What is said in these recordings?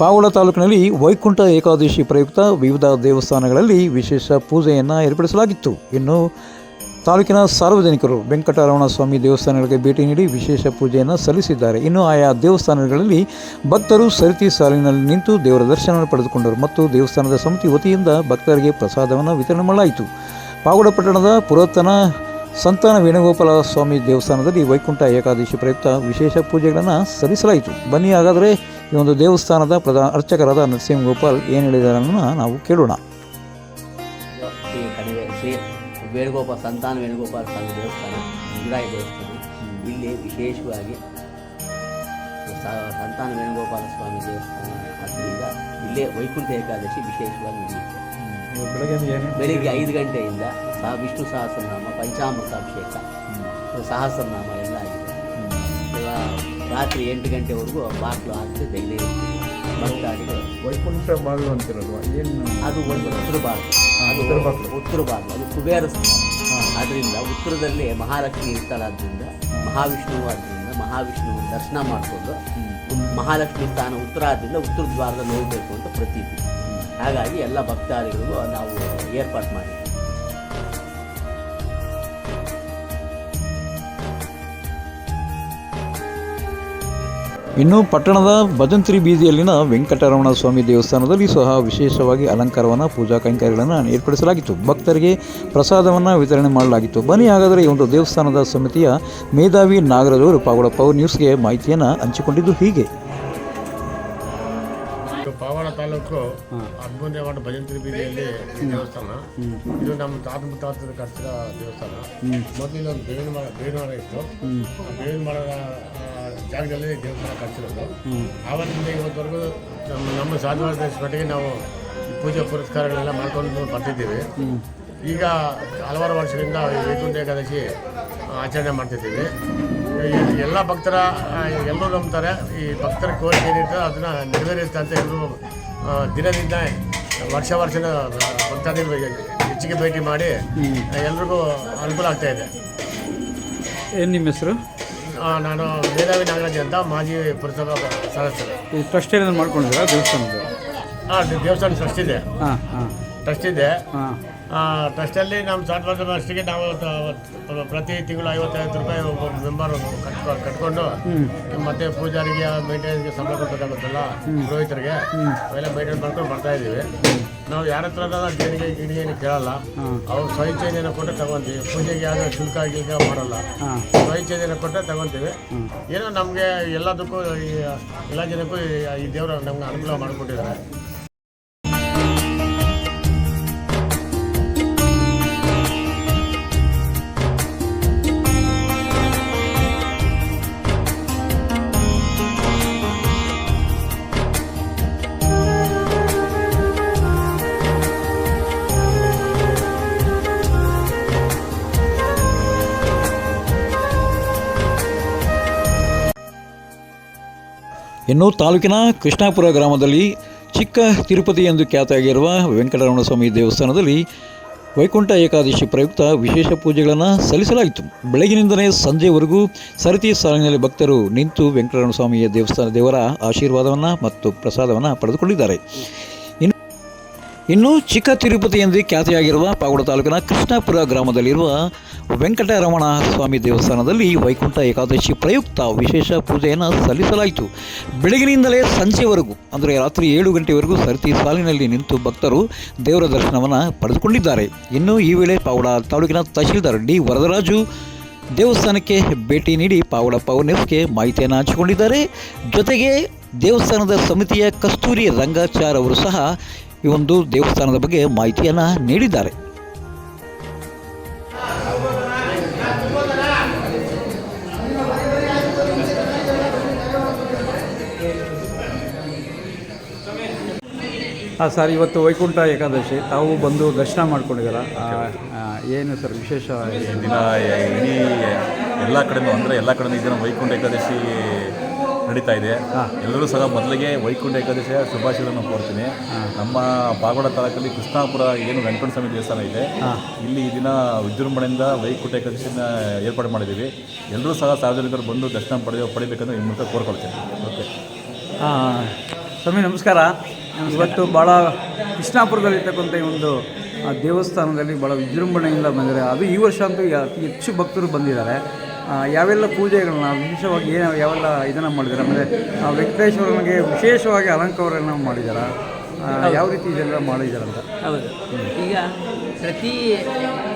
ಪಾವಳ ತಾಲೂಕಿನಲ್ಲಿ ವೈಕುಂಠ ಏಕಾದಶಿ ಪ್ರಯುಕ್ತ ವಿವಿಧ ದೇವಸ್ಥಾನಗಳಲ್ಲಿ ವಿಶೇಷ ಪೂಜೆಯನ್ನು ಏರ್ಪಡಿಸಲಾಗಿತ್ತು. ಇನ್ನು ತಾಲೂಕಿನ ಸಾರ್ವಜನಿಕರು ವೆಂಕಟರಮಣ ಸ್ವಾಮಿ ದೇವಸ್ಥಾನಗಳಿಗೆ ಭೇಟಿ ನೀಡಿ ವಿಶೇಷ ಪೂಜೆಯನ್ನು ಸಲ್ಲಿಸಿದ್ದಾರೆ. ಇನ್ನು ಆಯಾ ದೇವಸ್ಥಾನಗಳಲ್ಲಿ ಭಕ್ತರು ಸರತಿ ಸಾಲಿನಲ್ಲಿ ನಿಂತು ದೇವರ ದರ್ಶನವನ್ನು ಪಡೆದುಕೊಂಡರು ಮತ್ತು ದೇವಸ್ಥಾನದ ಸಮಿತಿ ವತಿಯಿಂದ ಭಕ್ತರಿಗೆ ಪ್ರಸಾದವನ್ನು ವಿತರಣೆ ಮಾಡಲಾಯಿತು. ಪಾವಗಡ ಪಟ್ಟಣದ ಪುರಾತನ ಸಂತಾನ ವೇಣುಗೋಪಾಲ ಸ್ವಾಮಿ ದೇವಸ್ಥಾನದಲ್ಲಿ ವೈಕುಂಠ ಏಕಾದಶಿ ಪ್ರಯುಕ್ತ ವಿಶೇಷ ಪೂಜೆಗಳನ್ನು ಸಲ್ಲಿಸಲಾಯಿತು. ಬನ್ನಿ ಹಾಗಾದರೆ ಈ ಒಂದು ದೇವಸ್ಥಾನದ ಪ್ರಧಾನ ಅರ್ಚಕರಾದ ನರಸಿಂಹಗೋಪಾಲ್ ಏನು ಹೇಳಿದಾರನ್ನು ನಾವು ಕೇಳೋಣ. ಶ್ರೀ ಕಣಿವೆ ಶ್ರೀ ವೇಣುಗೋಪಾಲ ಸಂತಾನ ವೇಣುಗೋಪಾಲ ಸ್ವಾಮಿ ದೇವಸ್ಥಾನ ಮುಜರಾಯಿ ದೇವಸ್ಥಾನ. ಇಲ್ಲಿ ವಿಶೇಷವಾಗಿ ಸಂತಾನ ವೇಣುಗೋಪಾಲ ಸ್ವಾಮಿ ದೇವಸ್ಥಾನ. ಆದ್ದರಿಂದ ಇಲ್ಲೇ ವೈಕುಂಠ ಏಕಾದಶಿ ವಿಶೇಷವಾಗಿ ನಡೆಯುತ್ತೆ. ಬೆಳಿಗ್ಗೆ ಐದು ಗಂಟೆಯಿಂದ ಸಹ ವಿಷ್ಣು ಸಹಸ್ರನಾಮ ಪಂಚಾಮೃತಾಭಿಷೇಕ ಸಹಸ್ರನಾಮ ಎಲ್ಲ ಆಗಿದೆ. ರಾತ್ರಿ ಎಂಟು ಗಂಟೆವರೆಗೂ ಬಾಗಿಲು ಹಾಕಿ ತೆಗೆದೇ ಭಕ್ತಾದಿಗಳು ವೈಕುಂಠ ಬಾಗಿಲು ಅಂತಿರಲ್ವಾ ಏನು ಅದು? ಒಂದು ಉತ್ತರ ಬಾಗಿಲು. ಅದು ಉತ್ತರ ಬಾಗಿಲು. ಉತ್ತರ ಬಾಗಿಲು. ಅದು ಕುಬೇರ ಆದ್ದರಿಂದ ಅದರಿಂದ ಉತ್ತರದಲ್ಲಿ ಮಹಾಲಕ್ಷ್ಮಿ ಇರ್ತಾಳಾದ್ರಿಂದ ಮಹಾವಿಷ್ಣು ಆದ್ದರಿಂದ ಮಹಾವಿಷ್ಣು ದರ್ಶನ ಮಾಡಿಕೊಂಡು ಮಹಾಲಕ್ಷ್ಮಿ ಸ್ಥಾನ ಉತ್ತರ ಆದ್ದರಿಂದ ಉತ್ತರ ದ್ವಾರದಲ್ಲಿ ಹೋಗಬೇಕು ಅಂತ ಪ್ರತೀತಿ. ಹಾಗಾಗಿ ಎಲ್ಲ ಭಕ್ತಾದಿಗಳಿಗೂ ನಾವು ಏರ್ಪಾಟ್ ಮಾಡಿದ್ವಿ ಇನ್ನು ಪಟ್ಟಣದ ಭಜಂತ್ರಿ ಬೀದಿಯಲ್ಲಿನ ವೆಂಕಟರಮಣ ಸ್ವಾಮಿ ದೇವಸ್ಥಾನದಲ್ಲಿ ಸಹ ವಿಶೇಷವಾಗಿ ಅಲಂಕಾರವನ್ನು, ಪೂಜಾ ಕೈಂಕರ್ಯಗಳನ್ನು ಏರ್ಪಡಿಸಲಾಗಿತ್ತು. ಭಕ್ತರಿಗೆ ಪ್ರಸಾದವನ್ನು ವಿತರಣೆ ಮಾಡಲಾಗಿತ್ತು. ಬನಿ ಹಾಗಾದರೆ ಈ ಒಂದು ದೇವಸ್ಥಾನದ ಸಮಿತಿಯ ಮೇಧಾವಿ ನಾಗರಾಜವರು ಪಾವಡ ಪವರ್ ನ್ಯೂಸ್ಗೆ ಮಾಹಿತಿಯನ್ನು ಹಂಚಿಕೊಂಡಿದ್ದು ಹೀಗೆ. ಮಾಡಿ ವಾರ್ಡ್ ಭಜಂತ್ರಿ ಬೀದಿಯಲ್ಲಿ ದೇವಸ್ಥಾನ. ಇದು ನಮ್ಮ ತಾತ ಮುತ್ತಾತದ ಕಟ್ಟಿದ ದೇವಸ್ಥಾನ. ಮೊದಲು ಇಲ್ಲೊಂದು ಬೇವಿನ ಮರ ಬೇವಿನ ಮರ ಇತ್ತು. ಬೇವಿನ ಮರದ ಜಾಗದಲ್ಲಿ ದೇವಸ್ಥಾನ ಕಟ್ಟಿರೋದು. ಆವತ್ತಿಂದ ಇವತ್ತವರೆಗೂ ನಮ್ಮ ನಮ್ಮ ಸಾಧುವಾದ ಮಟ್ಟಿಗೆ ನಾವು ಪೂಜೆ ಪುರಸ್ಕಾರಗಳೆಲ್ಲ ಮಾಡ್ಕೊಂಡು ಬರ್ತಿದ್ದೀವಿ. ಈಗ ಹಲವಾರು ವರ್ಷಗಳಿಂದ ವೈಕುಂಠ ಏಕಾದಶಿ ಆಚರಣೆ ಮಾಡ್ತಿದ್ದೀವಿ. ಎಲ್ಲ ಭಕ್ತರ ಎಲ್ಲರೂ ನಂಬ್ತಾರೆ. ಈ ಭಕ್ತರ ಕೋರಿಕೆ ಏನಿರ್ತದೆ ಅದನ್ನ ನೆರವೇರಿಸುತ್ತೆ ಅಂತ ಎಲ್ಲರೂ ದಿನದಿಂದ ವರ್ಷ ವರ್ಷದ ಭಕ್ತಾದಿಗಳು ಹೆಚ್ಚಿಗೆ ಭೇಟಿ ಮಾಡಿ ಎಲ್ರಿಗೂ ಅನುಕೂಲ ಆಗ್ತಾ ಇದೆ. ಏನು ನಿಮ್ಮ ಹೆಸರು? ನಾನು ಮೇಧಾವಿ ನಾಗರಾಜ್ ಅಂತ ಮಾಜಿ ಪುರಸಭಾ ಸದಸ್ಯರು. ಈ ಟ್ರಸ್ಟ್ ಏನಾದ್ರು ಮಾಡ್ಕೊಂಡಿದ್ದೀರಾ? ದೇವಸ್ಥಾನದ ಹಾಂ ದೇವಸ್ಥಾನ ಟ್ರಸ್ಟ್ ಇದೆ. ಹಾಂ ಹಾಂ. ಟ್ರಸ್ಟ್ ಇದೆ. ಹಾಂ. ಟ್ರಸ್ಟಲ್ಲಿ ನಮ್ಮ ಸಾಟ್ ಅಷ್ಟಿಗೆ ನಾವು ಪ್ರತಿ ತಿಂಗಳು ಐವತ್ತೈವತ್ತು ರೂಪಾಯಿ ಒಬ್ಬ ಮೆಂಬರ್ ಕಟ್ಕೊ ಕಟ್ಕೊಂಡು ಮತ್ತೆ ಪೂಜಾರಿಗೆ ಮೇಂಟೆನೆನ್ಸ್ಗೆ ಸಂಬಳ ಕೊಡಬೇಕಾಗುತ್ತಲ್ಲ ಪುರೋಹಿತರಿಗೆ ಅವೆಲ್ಲ ಮೇಂಟೈನ್ ಮಾಡ್ಕೊಂಡು ಬರ್ತಾ ಇದ್ದೀವಿ. ನಾವು ಯಾರ ಹತ್ರ ದೇಣಿಗೆ ಗಿಣಿಗೆ ಏನು ಕೇಳಲ್ಲ. ಅವ್ರು ಸ್ವಯಂಚೈನ ಕೊಟ್ಟು ತಗೊಂತೀವಿ. ಪೂಜೆಗೆ ಯಾವುದೇ ಶುಲ್ಕ ಗೀಲ್ಕ ಮಾಡಲ್ಲ. ಸ್ವಯಂಚೈನ ಕೊಟ್ಟರೆ ತಗೊಂತೀವಿ. ಏನೋ ನಮಗೆ ಎಲ್ಲದಕ್ಕೂ ಈ ಎಲ್ಲ ಜನಕ್ಕೂ ಈ- ಈ ದೇವರು ನಮ್ಗೆ ಅನುಕೂಲ ಮಾಡಿಕೊಟ್ಟಿದ್ದಾರೆ. ಇನ್ನು ತಾಲೂಕಿನ ಕೃಷ್ಣಾಪುರ ಗ್ರಾಮದಲ್ಲಿ ಚಿಕ್ಕ ತಿರುಪತಿ ಎಂದು ಖ್ಯಾತಿಯಾಗಿರುವ ವೆಂಕಟರಮಣ ಸ್ವಾಮಿ ದೇವಸ್ಥಾನದಲ್ಲಿ ವೈಕುಂಠ ಏಕಾದಶಿ ಪ್ರಯುಕ್ತ ವಿಶೇಷ ಪೂಜೆಗಳನ್ನು ಸಲ್ಲಿಸಲಾಯಿತು. ಬೆಳಗಿನಿಂದಲೇ ಸಂಜೆವರೆಗೂ ಸರತಿ ಸಾಲಿನಲ್ಲಿ ಭಕ್ತರು ನಿಂತು ವೆಂಕಟರಮಣ ಸ್ವಾಮಿಯ ದೇವಸ್ಥಾನ ದೇವರ ಆಶೀರ್ವಾದವನ್ನು ಮತ್ತು ಪ್ರಸಾದವನ್ನು ಪಡೆದುಕೊಂಡಿದ್ದಾರೆ. ಇನ್ನು ಇನ್ನು ಚಿಕ್ಕ ತಿರುಪತಿ ಎಂದು ಖ್ಯಾತಿಯಾಗಿರುವ ಪಾಗೋಡ ತಾಲೂಕಿನ ಕೃಷ್ಣಾಪುರ ಗ್ರಾಮದಲ್ಲಿರುವ ವೆಂಕಟರಮಣ ಸ್ವಾಮಿ ದೇವಸ್ಥಾನದಲ್ಲಿ ವೈಕುಂಠ ಏಕಾದಶಿ ಪ್ರಯುಕ್ತ ವಿಶೇಷ ಪೂಜೆಯನ್ನು ಸಲ್ಲಿಸಲಾಯಿತು. ಬೆಳಗಿನಿಂದಲೇ ಸಂಜೆವರೆಗೂ, ಅಂದರೆ ರಾತ್ರಿ ಏಳು ಗಂಟೆವರೆಗೂ ಸರತಿ ಸಾಲಿನಲ್ಲಿ ನಿಂತು ಭಕ್ತರು ದೇವರ ದರ್ಶನವನ್ನು ಪಡೆದುಕೊಂಡಿದ್ದಾರೆ. ಇನ್ನು ಈ ವೇಳೆ ಪಾವಡ ತಾಲೂಕಿನ ತಹಶೀಲ್ದಾರ್ ಡಿ ವರದರಾಜು ದೇವಸ್ಥಾನಕ್ಕೆ ಭೇಟಿ ನೀಡಿ ಪಾವಡ ಪವನ್ಎಸ್ಗೆ ಮಾಹಿತಿಯನ್ನು ಹಂಚಿಕೊಂಡಿದ್ದಾರೆ. ಜೊತೆಗೆ ದೇವಸ್ಥಾನದ ಸಮಿತಿಯ ಕಸ್ತೂರಿ ರಂಗಾಚಾರ್ ಅವರು ಸಹ ಈ ಒಂದು ದೇವಸ್ಥಾನದ ಬಗ್ಗೆ ಮಾಹಿತಿಯನ್ನು ನೀಡಿದ್ದಾರೆ. ಹಾಂ ಸರ್ ಇವತ್ತು ವೈಕುಂಠ ಏಕಾದಶಿ ತಾವು ಬಂದು ದರ್ಶನ ಮಾಡ್ಕೊಂಡಿದ್ದೀರಾ? ಏನು ಸರ್ ವಿಶೇಷ? ದಿನ ಇಡೀ ಎಲ್ಲ ಕಡೆನೂ ಅಂದರೆ ಎಲ್ಲ ಕಡೆನೂ ಇದನ್ನು ದಿನ ವೈಕುಂಠ ಏಕಾದಶಿ ನಡೀತಾ ಇದೆ. ಎಲ್ಲರೂ ಸಹ ಮೊದಲಿಗೆ ವೈಕುಂಠ ಏಕಾದಶಿಯ ಶುಭಾಶಯಗಳನ್ನು ಕೋರ್ತೀನಿ. ನಮ್ಮ ಪಾಗೋಡ ತಾಲೂಕಲ್ಲಿ ಕೃಷ್ಣಾಪುರ ಏನು ವೆಂಕಟ ಸ್ವಾಮಿ ದೇವಸ್ಥಾನ ಇದೆ. ಇಲ್ಲಿ ಈ ದಿನ ವಿಜೃಂಭಣೆಯಿಂದ ವೈಕುಂಠ ಏಕಾದಶಿನ ಏರ್ಪಾಡು ಮಾಡಿದ್ದೀವಿ. ಎಲ್ಲರೂ ಸಹ ಸಾರ್ವಜನಿಕರು ಬಂದು ದರ್ಶನ ಪಡೆಯೋ ಪಡಿಬೇಕಂದ್ರೆ ಈ ಮೂಲಕ ಕೋರ್ಕೊಳ್ತೀನಿ. ಓಕೆ. ಸ್ವಾಮಿ ನಮಸ್ಕಾರ. ಇವತ್ತು ಭಾಳ ಕೃಷ್ಣಾಪುರದಲ್ಲಿರ್ತಕ್ಕಂಥ ಈ ಒಂದು ಆ, ದೇವಸ್ಥಾನದಲ್ಲಿ ಭಾಳ ವಿಜೃಂಭಣೆಯಿಂದ ಬಂದಿದೆ ಅದು ಈ ವರ್ಷ ಅಂತೂ ಅತಿ ಹೆಚ್ಚು ಭಕ್ತರು ಬಂದಿದ್ದಾರೆ. ಯಾವೆಲ್ಲ ಪೂಜೆಗಳನ್ನ ವಿಶೇಷವಾಗಿ ಏನು ಯಾವೆಲ್ಲ ಇದನ್ನು ಮಾಡಿದ್ದಾರೆ? ಆಮೇಲೆ ಆ ವೆಂಕಟೇಶ್ವರನಿಗೆ ವಿಶೇಷವಾಗಿ ಅಲಂಕಾರವನ್ನು ಮಾಡಿದ್ದಾರೆ? ಯಾವ ರೀತಿ ಇದೆಲ್ಲ ಮಾಡಿದ್ದಾರೆ ಅಂತ ಹೌದು. ಈಗ ಪ್ರತಿ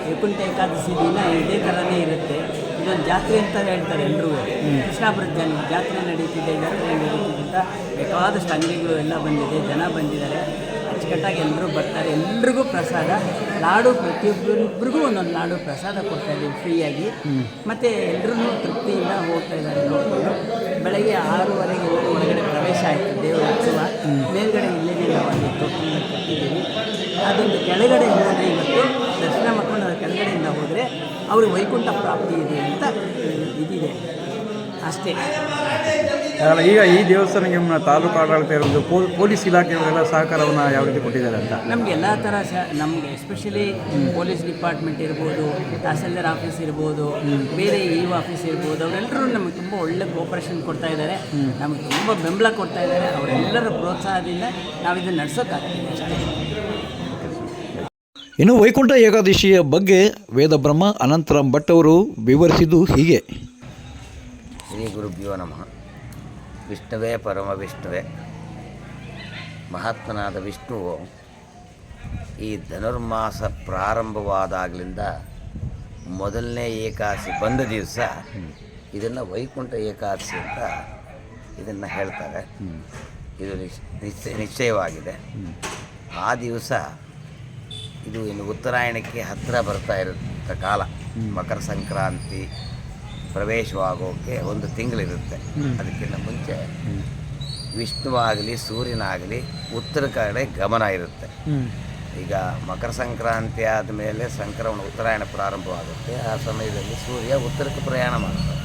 ವೈಕುಂಠ ಏಕಾದಶಿ ದಿನ ಇದೇ ಥರನೇ ಇರುತ್ತೆ. ಇದೊಂದು ಜಾತ್ರೆ ಅಂತ ಹೇಳ್ತಾರೆ ಎಲ್ಲರೂ ಕೃಷ್ಣಾಪುರ ಜನ ಜಾತ್ರೆ ನಡೀತಿದೆ ಜಾತ್ರೆ ನಡೀತಿದೆ ಅಂತ ಬೇಕಾದಷ್ಟು ಅಂಗಡಿಗಳು ಎಲ್ಲ ಬಂದಿದೆ, ಜನ ಬಂದಿದ್ದಾರೆ. ಅಚ್ಚುಕಟ್ಟಾಗಿ ಎಲ್ಲರೂ ಬರ್ತಾರೆ. ಎಲ್ರಿಗೂ ಪ್ರಸಾದ, ಲಾಡು ಪ್ರತಿಯೊಬ್ಬರಿಬ್ಬರಿಗೂ ಒಂದೊಂದು ಲಾಡು ಪ್ರಸಾದ ಕೊಡ್ತಾ ಫ್ರೀಯಾಗಿ. ಮತ್ತು ಎಲ್ಲರೂ ತೃಪ್ತಿಯಿಂದ ಹೋಗ್ತಾ ಇದ್ದಾರೆ ನೋಡಿಕೊಂಡು. ಬೆಳಗ್ಗೆ ಆರೂವರೆಗೆ ಹೋಗಿ ಒಳಗಡೆ ಪ್ರವೇಶ ಆಯಿತು, ದೇವರ ಉತ್ಸವ ಮೇಲ್ಗಡೆ ಇಲ್ಲೇ ನಾವು ಅಲ್ಲಿ ಅದೊಂದು ಕೆಳಗಡೆ ಹೋದರೆ ಇವತ್ತು ದರ್ಶನ ಮಾಡ್ಕೊಂಡು ಅದರ ಕೆಳಗಡೆಯಿಂದ ಹೋದರೆ ಅವ್ರಿಗೆ ವೈಕುಂಠ ಪ್ರಾಪ್ತಿ ಇದೆ ಅಂತ ಇದಿದೆ. ಅಷ್ಟೇ. ಅಲ್ಲ, ಈಗ ಈ ದೇವಸ್ಥಾನಕ್ಕೆ ನಮ್ಮ ತಾಲೂಕು ಆಡಳಿತ ಇರೋದು ಪೊಲೀಸ್ ಇಲಾಖೆಯವರೆಲ್ಲ ಸಹಕಾರವನ್ನು ಯಾವ ರೀತಿ ಕೊಟ್ಟಿದ್ದಾರೆ ಅಂತ? ನಮ್ಗೆ ಎಲ್ಲ ಥರ ಸ ನಮಗೆ ಎಸ್ಪೆಷಲಿ ಪೊಲೀಸ್ ಡಿಪಾರ್ಟ್ಮೆಂಟ್ ಇರ್ಬೋದು ತಹಸೀಲ್ದಾರ್ ಆಫೀಸ್ ಇರ್ಬೋದು ಬೇರೆ ಇ ಆಫೀಸ್ ಇರ್ಬೋದು ಅವರೆಲ್ಲರೂ ನಮಗೆ ತುಂಬ ಒಳ್ಳೆ ಕೋಪರೇಷನ್ ಕೊಡ್ತಾ ಇದ್ದಾರೆ. ನಮಗೆ ತುಂಬ ಬೆಂಬಲ ಕೊಡ್ತಾ ಇದ್ದಾರೆ. ಅವರೆಲ್ಲರ ಪ್ರೋತ್ಸಾಹದಿಂದ ನಾವು ಇದನ್ನು ನಡೆಸೋಕ್ಕಾಗ್ತದೆ ಅಷ್ಟೇ. ಇನ್ನು ವೈಕುಂಠ ಏಕಾದಶಿಯ ಬಗ್ಗೆ ವೇದಬ್ರಹ್ಮ ಅನಂತರಾಮ್ ಭಟ್ ಅವರು ವಿವರಿಸಿದ್ದು ಹೀಗೆ. ಶ್ರೀ ಗುರುಭ್ಯೋ ನಮಃ. ವಿಷ್ಣುವೇ ಪರಮ ವಿಷ್ಣುವೇ. ಮಹಾತ್ಮನಾದ ವಿಷ್ಣುವು ಈ ಧನುರ್ಮಾಸ ಪ್ರಾರಂಭವಾದಾಗಲಿಂದ ಮೊದಲನೇ ಏಕಾದಶಿ ಬಂದ ದಿವಸ ಇದನ್ನು ವೈಕುಂಠ ಏಕಾದಶಿ ಅಂತ ಇದನ್ನು ಹೇಳ್ತಾರೆ. ಇದು ನಿಶ್- ನಿಶ್ಚಯ ನಿಶ್ಚಯವಾಗಿದೆ. ಆ ದಿವಸ ಇದು ಇನ್ನು ಉತ್ತರಾಯಣಕ್ಕೆ ಹತ್ತಿರ ಬರ್ತಾ ಇರುತ್ತೆ ಕಾಲ. ಮಕರ ಸಂಕ್ರಾಂತಿ ಪ್ರವೇಶವಾಗೋಕ್ಕೆ ಒಂದು ತಿಂಗಳಿರುತ್ತೆ. ಅದಕ್ಕಿಂತ ಮುಂಚೆ ವಿಷ್ಣುವಾಗಲಿ ಸೂರ್ಯನಾಗಲಿ ಉತ್ತರ ಕಡೆ ಗಮನ ಇರುತ್ತೆ. ಈಗ ಮಕರ ಸಂಕ್ರಾಂತಿ ಆದಮೇಲೆ ಸಂಕ್ರಮಣ ಉತ್ತರಾಯಣ ಪ್ರಾರಂಭವಾಗುತ್ತೆ. ಆ ಸಮಯದಲ್ಲಿ ಸೂರ್ಯ ಉತ್ತರಕ್ಕೆ ಪ್ರಯಾಣ ಮಾಡುತ್ತೆ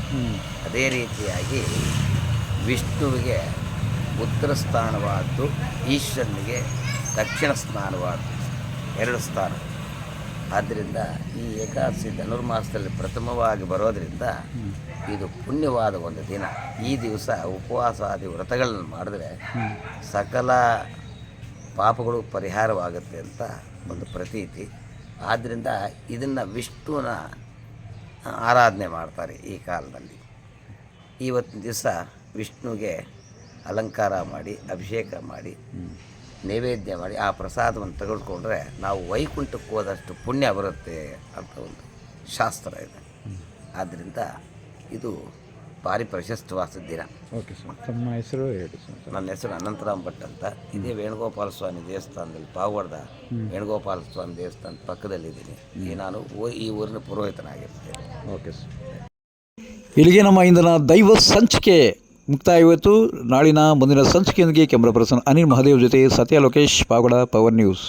ಅದೇ ರೀತಿಯಾಗಿ ವಿಷ್ಣುವಿಗೆ ಉತ್ತರ ಸ್ಥಾನವಾದ್ದು ಈಶ್ವರನಿಗೆ ದಕ್ಷಿಣ ಸ್ಥಾನವಾದ್ದು. ಎರಡು ಸ್ಥಾನ. ಆದ್ದರಿಂದ ಈ ಏಕಾದಶಿ ಧನುರ್ಮಾಸದಲ್ಲಿ ಪ್ರಥಮವಾಗಿ ಬರೋದರಿಂದ ಇದು ಪುಣ್ಯವಾದ ಒಂದು ದಿನ. ಈ ದಿವಸ ಉಪವಾಸಾದಿ ವ್ರತಗಳನ್ನು ಮಾಡಿದ್ರೆ ಸಕಲ ಪಾಪಗಳು ಪರಿಹಾರವಾಗುತ್ತೆ ಅಂತ ಒಂದು ಪ್ರತೀತಿ. ಆದ್ದರಿಂದ ಇದನ್ನು ವಿಷ್ಣುವಿನ ಆರಾಧನೆ ಮಾಡ್ತಾರೆ ಈ ಕಾಲದಲ್ಲಿ. ಇವತ್ತಿನ ದಿವಸ ವಿಷ್ಣುವಿಗೆ ಅಲಂಕಾರ ಮಾಡಿ ಅಭಿಷೇಕ ಮಾಡಿ ನೈವೇದ್ಯ ಮಾಡಿ ಆ ಪ್ರಸಾದವನ್ನು ತೆಗೆದುಕೊಂಡ್ರೆ ನಾವು ವೈಕುಂಠಕ್ಕೆ ಹೋದಷ್ಟು ಪುಣ್ಯ ಬರುತ್ತೆ ಅಂತ ಒಂದು ಶಾಸ್ತ್ರ ಇದೆ. ಆದ್ದರಿಂದ ಇದು ಭಾರಿ ಪ್ರಶಸ್ತವಾದ ದಿನ. ಓಕೆ ಸರ್ ತಮ್ಮ ಹೆಸರು ಹೇಳಿ ಸರ್. ನನ್ನ ಹೆಸರು ಅನಂತರಾಮ್ ಭಟ್ ಅಂತ. ಇದೇ ವೇಣುಗೋಪಾಲ ಸ್ವಾಮಿ ದೇವಸ್ಥಾನದಲ್ಲಿ ಪಾವಡ್ದ ವೇಣುಗೋಪಾಲ ಸ್ವಾಮಿ ದೇವಸ್ಥಾನದ ಪಕ್ಕದಲ್ಲಿದ್ದೀನಿ. ಈ ನಾನು ಈ ಊರಿನ ಪುರೋಹಿತನಾಗಿರ್ತೇನೆ. Okay sir. ಇಲ್ಲಿಗೆ ನಮ್ಮ ಇಂದಿನ ದೈವ ಸಂಚಿಕೆ ಮುಕ್ತಾಯವಾಯಿತು. ನಾಳಿನ ಮುಂದಿನ ಸಂಚಿಕೆಯೊಂದಿಗೆ ಕ್ಯಾಮ್ರಾ ಪರ್ಸನ್ ಅನಿಲ್ ಮಹಾದೇವ್ ಜೊತೆ ಸತ್ಯ ಲೋಕೇಶ್ ಪಾವಗಡ ಪವರ್ ನ್ಯೂಸ್